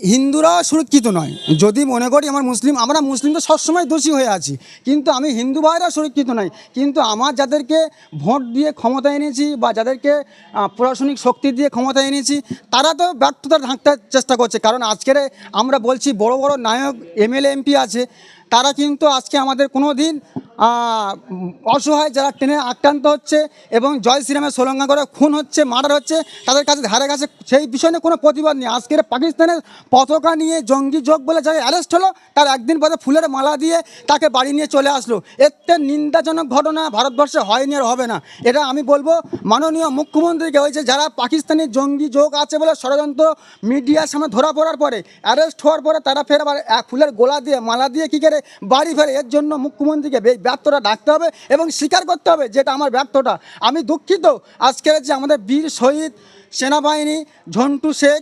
হিন্দুরা সুরক্ষিত নয়। যদি মনে করি আমার মুসলিম, আমরা মুসলিম তো সবসময় দোষী হয়ে আছি। কিন্তু আমি হিন্দু ভাইরা সুরক্ষিত নয় কিন্তু আমার যাদেরকে ভোট দিয়ে ক্ষমতা এনেছি বা যাদেরকে প্রশাসনিক শক্তি দিয়ে ক্ষমতা এনেছি, তারা তো ব্যর্থতা ঢাকতে চেষ্টা করছে। কারণ আজকের আমরা বলছি বড় বড় নায়ক এমএলএ এমপি আছে। তারা কিন্তু আজকে আমাদের কোনো দিন অসহায় যারা ট্রেনে আক্রান্ত হচ্ছে এবং জয় শ্রীরামের সোলঙ্গা করে খুন হচ্ছে, মার্ডার হচ্ছে, তাদের কাছে ধারে কাছে সেই বিষয়ে কোনো প্রতিবাদ নেই। আজকের পাকিস্তানের পতাকা নিয়ে জঙ্গি যোগ বলে যাকে অ্যারেস্ট হলো, তার একদিন পরে ফুলের মালা দিয়ে তাকে বাড়ি নিয়ে চলে আসলো। এতে নিন্দাজনক ঘটনা ভারতবর্ষে হয়নি আর হবে না। এটা আমি বলব, মাননীয় মুখ্যমন্ত্রীকে হয়েছে, যারা পাকিস্তানি জঙ্গি যোগ আছে বলে ষড়যন্ত্র মিডিয়ার সামনে ধরা পড়ার পরে অ্যারেস্ট হওয়ার পরে তারা ফের আবার ফুলের গোলা দিয়ে, মালা দিয়ে কী করে বাড়ি ফেরে এর জন্য মুখ্যমন্ত্রীকে ব্যর্থটা ডাকতে হবে এবং স্বীকার করতে হবে যেটা আমার ব্যর্থটা আমি দুঃখিত। আজকের যে আমাদের বীর শহীদ সেনাবাহিনী, ঝন্টু শেখ,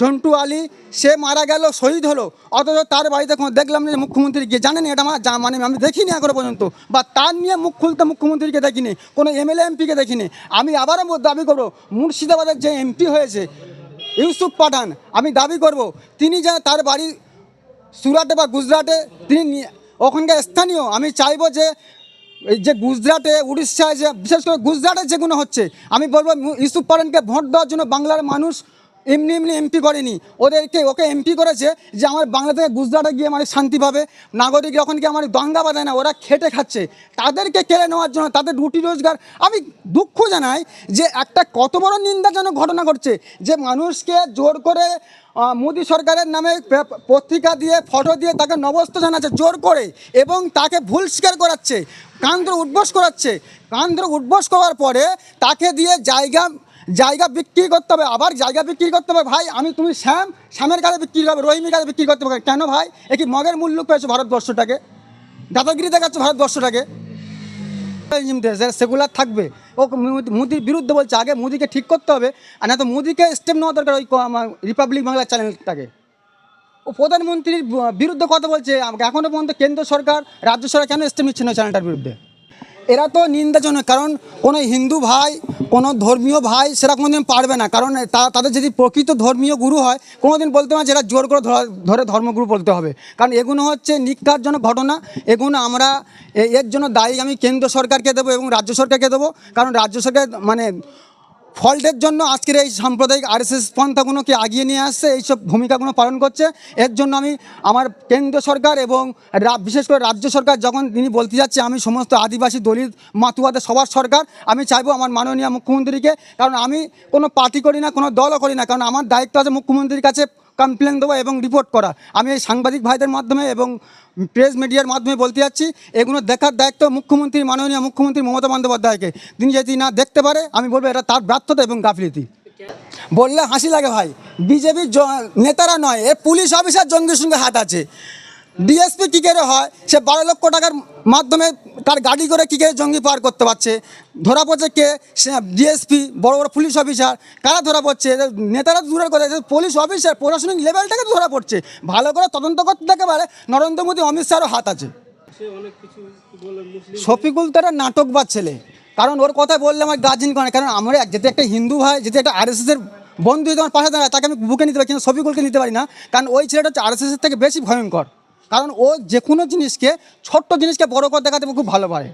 ঝন্টু আলী। সে মারা গেল, শহীদ হলো। অথচ তার বাড়িতে দেখলাম যে মুখ্যমন্ত্রী গিয়ে জানেন এটা আমার মানে আমি দেখিনি এখনও পর্যন্ত। বা তার নিয়ে মুখ খুলতে মুখ্যমন্ত্রীকে দেখিনি, কোনো এমএলএ এমপিকে দেখিনি। আমি আবারও দাবি করব, মুর্শিদাবাদের যে এমপি হয়েছে, ইউসুফ পাঠান, আমি দাবি করব, তিনি যা তার বাড়ি সুরাটে বা গুজরাটে, তিনি ওখানকার স্থানীয়। আমি চাইব যে, এই যে গুজরাটে, উড়িষ্যায় যে, বিশেষ করে গুজরাটে যেগুলো হচ্ছে, আমি বলব ইউসুফ পারেনকে ভোট দেওয়ার জন্য বাংলার মানুষ এমনি এমনি এমপি করেনি। ওদেরকে, ওকে এমপি করেছে যে আমার বাংলা থেকে গুজরাটে গিয়ে মানে শান্তি পাবে। নাগরিক যখন কি আমার দঙ্গা বাঁধায় না, ওরা খেটে খাচ্ছে। তাদেরকে কেড়ে নেওয়ার জন্য তাদের রুটি রোজগার। আমি দুঃখ জানাই যে একটা কত বড় নিন্দাজনক ঘটনা ঘটছে যে মানুষকে জোর করে মোদি সরকারের নামে পত্রিকা দিয়ে, ফটো দিয়ে তাকে নবস্ত জানাচ্ছে, জোর করে এবং তাকে ভুল স্বীকার করাচ্ছে কান ধরে উঠবোস করাচ্ছে। কান ধরে উঠবোস করার পরে তাকে দিয়ে জায়গা জায়গা বিক্রি করতে হবে, আবার জায়গা বিক্রি করতে হবে। ভাই, আমি, তুমি শ্যাম, শ্যামের কাছে বিক্রি করবে, রহিমের কাছে বিক্রি করতে হবে। কেন ভাই? এ কি মগের মূল্য পেয়েছে ভারতবর্ষটাকে? দাদাগিরি দেখাচ্ছে ভারতবর্ষটাকে? সেগুলার থাকবে। ও মোদি- মোদির বিরুদ্ধে বলছে, আগে মোদিকে ঠিক করতে হবে, আর না তো মোদিকে স্টেপ নেওয়া দরকার ওই আমার রিপাবলিক বাংলা চ্যানেলটাকে ও প্রধানমন্ত্রীর বিরুদ্ধে কথা বলছে এখনও পর্যন্ত কেন্দ্র সরকার, রাজ্য সরকার কেন স্টেপ নিচ্ছে না চ্যানেলটার বিরুদ্ধে? এরা তো নিন্দাজনক কারণ কোনো হিন্দু ভাই, কোনো ধর্মীয় ভাই সেটা কোনোদিন পারবে না। কারণ তাদের যদি প্রকৃত ধর্মীয় গুরু হয় কোনো দিন বলতে পারে যেটা জোর করে ধরে ধর্মগুরু বলতে হবে। কারণ এগুলো হচ্ছে নিকারজনক ঘটনা এগুলো আমরা এর জন্য দায়ী আমি কেন্দ্র সরকারকে দেবো এবং রাজ্য সরকারকে দেবো। কারণ রাজ্য সরকার মানে ফল্টের জন্য আজকের এই সাম্প্রদায়িক আরএসএস পন্থাগুলোকে আগিয়ে নিয়ে আসছে, এইসব ভূমিকাগুলো পালন করছে। এর জন্য আমি আমার কেন্দ্র সরকার এবং বিশেষ করে রাজ্য সরকার যখন তিনি বলতে যাচ্ছে, আমি সমস্ত আদিবাসী দলিত মাতুয়াদের সবার সরকার, আমি চাইব আমার মাননীয় মুখ্যমন্ত্রীকে, কারণ আমি কোনো পার্টি করি না, কোনো দলও করি না, কারণ আমার দায়িত্ব আছে মুখ্যমন্ত্রীর কাছে কমপ্লেন দেওয়া এবং রিপোর্ট করা। আমি এই সাংবাদিক ভাইদের মাধ্যমে এবং প্রেস মিডিয়ার মাধ্যমে বলতে যাচ্ছি, এগুলো দেখার দায়িত্ব মুখ্যমন্ত্রী, মাননীয় মুখ্যমন্ত্রী মমতা বন্দ্যোপাধ্যায়কে। তিনি যদি না দেখতে পারে, আমি বলব এটা তার ব্যর্থতা এবং গাফিলতি। বললে হাসি লাগে ভাই। বিজেপির নেতারা নয়, এ পুলিশ অফিসার জঙ্গির সঙ্গে হাত আছে। ডিএসপি কী করে হয়? সে বারো লক্ষ টাকার মাধ্যমে তার গাড়ি করে কী করে জঙ্গি পার করতে পারছে? ধরা পড়ছে কে? সে ডিএসপি বড় বড় পুলিশ অফিসার। কারা ধরা পড়ছে? নেতারা দূরের কথা। পুলিশ অফিসার, প্রশাসনিক লেভেলটাকে ধরা পড়ছে। ভালো করে তদন্ত করতে দেখে পারে নরেন্দ্র মোদী, অমিত শাহরও হাত আছে। শফিকুল তো একটা নাটকবাজ ছেলে। কারণ ওর কথা বললে আমার গার্জিন করে। কারণ আমরা যদি একটা হিন্দু ভাই যদি একটা আরএসএসের বন্ধু যদি আমার পাশে দাঁড়ায়, তাকে আমি বুকে নিতে পারি, কিন্তু শফিকুলকে নিতে পারি না। কারণ ওই ছেলেটা হচ্ছে আরএসএসের থেকে বেশি ভয়ঙ্কর। কারণ ও যে কোনো জিনিসকে, ছোট্ট জিনিসকে বড় করে দেখাতে খুব ভালো পারে।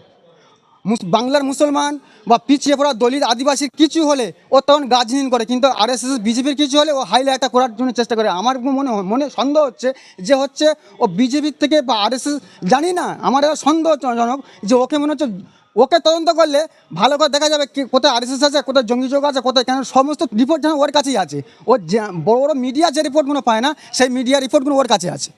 বাংলার মুসলমান বা পিছিয়ে পড়া দলিত আদিবাসীর কিছু হলে ও তখন গার্জিন করে, কিন্তু আর আরএসএস, বিজেপির কিছু হলে ও হাইলাইটটা করার জন্য চেষ্টা করে। আমার মনে মনে সন্দেহ হচ্ছে যে হচ্ছে ও বিজেপির থেকে বা আরএসএস, জানি না, আমার সন্দেহজনক যে ওকে মনে হচ্ছে ওকে তদন্ত করলে ভালো করে দেখা যাবে কোথায় আরএসএস আছে, কোথায় জঙ্গি যোগ আছে, কোথায় কেন, সমস্ত রিপোর্ট যেন ওর কাছেই আছে। ও বড় বড় মিডিয়া যে রিপোর্টগুলো পায় না, সেই মিডিয়া রিপোর্টগুলো ওর কাছে আছে।